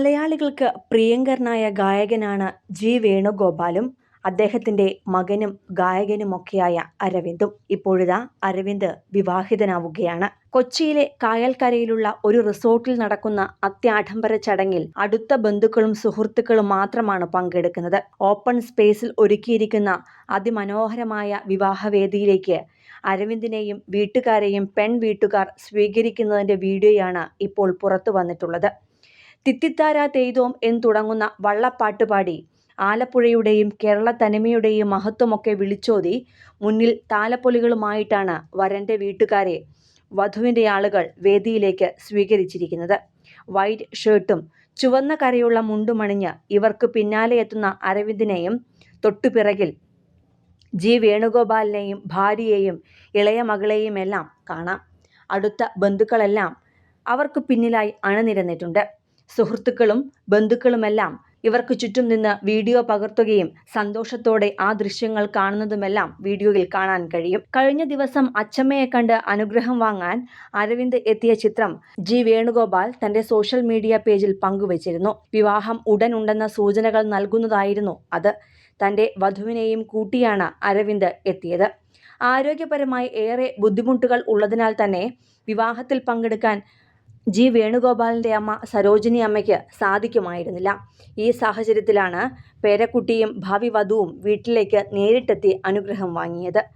മലയാളികൾക്ക് പ്രിയങ്കരനായ ഗായകനാണ് ജി വേണുഗോപാലും അദ്ദേഹത്തിന്റെ മകനും ഗായകനുമൊക്കെയായ അരവിന്ദും ഇപ്പോഴിതാ അരവിന്ദ് വിവാഹിതനാവുകയാണ്. കൊച്ചിയിലെ കായൽക്കരയിലുള്ള ഒരു റിസോർട്ടിൽ നടക്കുന്ന അത്യാഡംബര ചടങ്ങിൽ അടുത്ത ബന്ധുക്കളും സുഹൃത്തുക്കളും മാത്രമാണ് പങ്കെടുക്കുന്നത്. ഓപ്പൺ സ്പേസിൽ ഒരുക്കിയിരിക്കുന്ന അതിമനോഹരമായ വിവാഹവേദിയിലേക്ക് അരവിന്ദിനെയും വീട്ടുകാരെയും പെൺ വീട്ടുകാർ സ്വീകരിക്കുന്നതിന്റെ വീഡിയോയാണ് ഇപ്പോൾ പുറത്തു വന്നിട്ടുള്ളത്. തിത്തിത്താര തെയ്തോം എന്ന് തുടങ്ങുന്ന വള്ളപ്പാട്ട് പാടി. ആലപ്പുഴയുടെയും കേരള തനിമയുടെയും മഹത്വമൊക്കെ വിളിച്ചോതി മുന്നിൽ താലപ്പൊലികളുമായിട്ടാണ് വരന്റെ വീട്ടുകാരെ വധുവിന്റെ ആളുകൾ വേദിയിലേക്ക് സ്വീകരിച്ചിരിക്കുന്നത്. വൈറ്റ് ഷർട്ടും ചുവന്ന കരയുള്ള മുണ്ടുമണിഞ്ഞ് ഇവർക്ക് പിന്നാലെ എത്തുന്ന അരവിന്ദിനെയും തൊട്ടുപിറകിൽ ജി വേണുഗോപാലിനെയും ഭാര്യയെയും ഇളയ മകളെയുമെല്ലാം കാണാം. അടുത്ത ബന്ധുക്കളെല്ലാം അവർക്ക് പിന്നിലായി അണിനിരന്നിട്ടുണ്ട്. സുഹൃത്തുക്കളും ബന്ധുക്കളുമെല്ലാം ഇവർക്ക് ചുറ്റും നിന്ന് വീഡിയോ പകർത്തുകയും സന്തോഷത്തോടെ ആ ദൃശ്യങ്ങൾ കാണുന്നതുമെല്ലാം വീഡിയോയിൽ കാണാൻ കഴിയും. കഴിഞ്ഞ ദിവസം അച്ഛമ്മയെ കണ്ട് അനുഗ്രഹം വാങ്ങാൻ അരവിന്ദ് എത്തിയ ചിത്രം ജി വേണുഗോപാൽ തന്റെ സോഷ്യൽ മീഡിയ പേജിൽ പങ്കുവച്ചിരുന്നു. വിവാഹം ഉടൻ ഉണ്ടെന്ന സൂചനകൾ നൽകുന്നതായിരുന്നു അത്. തന്റെ വധുവിനെയും കൂട്ടിയാണ് അരവിന്ദ് എത്തിയത്. ആരോഗ്യപരമായി ഏറെ ബുദ്ധിമുട്ടുകൾ ഉള്ളതിനാൽ തന്നെ വിവാഹത്തിൽ പങ്കെടുക്കാൻ ജി വേണുഗോപാലിന്റെ അമ്മ സരോജിനി അമ്മയ്ക്ക് സാധിക്കുമായിരുന്നില്ല. ഈ സാഹചര്യത്തിലാണ് പേരക്കുട്ടിയും ഭാവി വധുവും വീട്ടിലേക്ക് നേരിട്ടെത്തി അനുഗ്രഹം വാങ്ങിയത്.